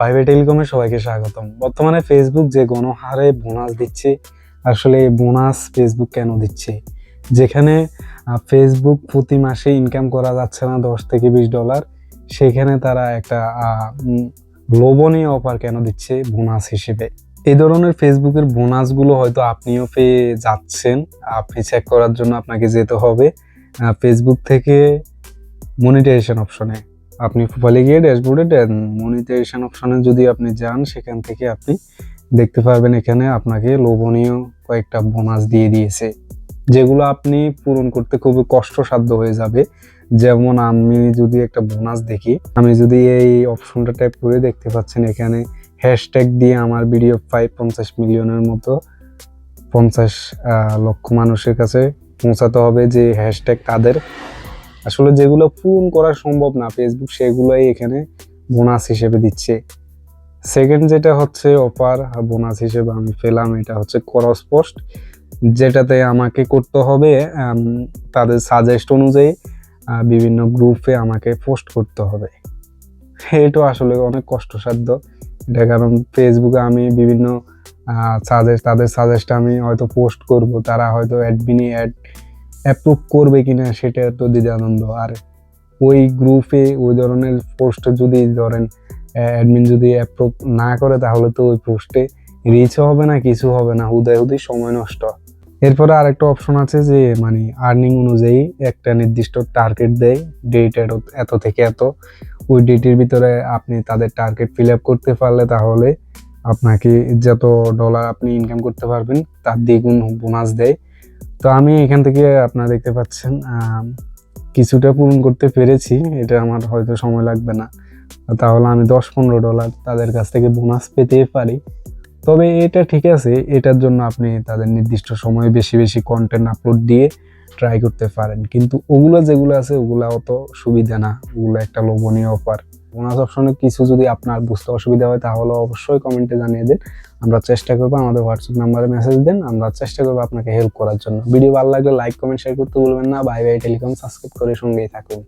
ভাই ভাই টেলিকমে সবাইকে স্বাগতম। বর্তমানে ফেসবুক যে গণহারে বোনাস দিচ্ছে, আসলে এই বোনাস ফেসবুক কেন দিচ্ছে? যেখানে ফেসবুক প্রতি মাসে ইনকাম করা যাচ্ছে না দশ থেকে বিশ ডলার সেখানে তারা একটা লোভনীয় অফার কেন দিচ্ছে বোনাস হিসেবে? এই ধরনের ফেসবুকের বোনাসগুলো হয়তো আপনিও পেয়ে যাচ্ছেন। আপনি চেক করার জন্য আপনাকে যেতে হবে ফেসবুক থেকে মনিটাইজেশন অপশনে আপনি প্রোফাইলে গিয়ে ড্যাশবোর্ডে মনিটাইজেশন অপশনে যদি আপনি যান, সেখান থেকে আপনি দেখতে পারবেন এখানে আপনাকে লোভনীয় কয়েকটা বোনাস দিয়ে দিয়েছে, যেগুলো আপনি পূরণ করতে খুবই কষ্টসাধ্য হয়ে যাবে। যেমন আমি যদি একটা বোনাস দেখি, আমি যদি এই অপশনটা ট্যাপ করে দেখতে পাচ্ছেন এখানে হ্যাশট্যাগ দিয়ে আমার ভিডিও প্রায় পঞ্চাশ মিলিয়নের মতো পঞ্চাশ লক্ষ মানুষের কাছে পৌঁছাতে হবে যে হ্যাশট্যাগ তাদের আসলে যেগুলো পূরণ করা সম্ভব না ফেসবুক সেগুলোই এখানে বোনাস হিসেবে দিচ্ছে। সেকেন্ড যেটা হচ্ছে অফার বোনাস হিসেবে আমি পেলাম, এটা হচ্ছে ক্রস পোস্ট যেটাতে আমাকে করতে হবে তাদের সাজেস্ট অনুযায়ী বিভিন্ন গ্রুপে আমাকে পোস্ট করতে হবে। এটা আসলে অনেক কষ্টসাধ্য। এটা কারণ ফেসবুকে আমি বিভিন্ন সাজেস্ট তাদের সাজেস্ট আমি হয়তো পোস্ট করব, তারা হয়তো অ্যাডমিনি অ্যাড অ্যাপ্রুভ করবে কিনা সেটা তো দ্বিধানন্দ আর ওই গ্রুপে ওই ধরনের পোস্ট যদি ধরেন অ্যাডমিন যদি অ্যাপ্রুভ না করে, তাহলে তো ওই পোস্টে রিচও হবে না, কিছু হবে না, হুদায় হুদি সময় নষ্ট। এরপরে আরেকটা অপশন আছে যে মানে আর্নিং অনুযায়ী একটা নির্দিষ্ট টার্গেট দেয় ডেট এত থেকে এত। ওই ডেটের ভিতরে আপনি তাদের টার্গেট ফিল আপ করতে পারলে তাহলে আপনাকে যত ডলার আপনি ইনকাম করতে পারবেন, তার দ্বিগুণ বোনাস দেয়। তো আমি এখান থেকে আপনারা দেখতে পাচ্ছেন কিছুটা পূরণ করতে পেরেছি। এটা আমার হয়তো সময় লাগবে না। তাহলে আমি দশ পনেরো ডলার তাদের কাছ থেকে বোনাস পেতে পারি। তবে এটা ঠিক আছে, এটার জন্য আপনি তাদের নির্দিষ্ট সময়ে বেশি বেশি কন্টেন্ট আপলোড দিয়ে ট্রাই করতে পারেন। কিন্তু ওগুলো যেগুলো আছে ওগুলো অত সুবিধা না। ওগুলো একটা লোভনীয় অফার বোনাস অপশনে কিছু যদি আপনার বুঝতে অসুবিধা হয়, তাহলে অবশ্যই কমেন্টে জানিয়ে দিন। আমরা চেষ্টা করব আমাদের হোয়াটসঅ্যাপ নাম্বারে মেসেজ দেন। আমরা চেষ্টা করব আপনাকে হেল্প করার জন্য। ভিডিও ভালো লাগলে লাইক কমেন্ট শেয়ার করতে ভুলবেন না। বাই বাই টেলিকম সাবস্ক্রাইব করে সঙ্গেই থাকুন।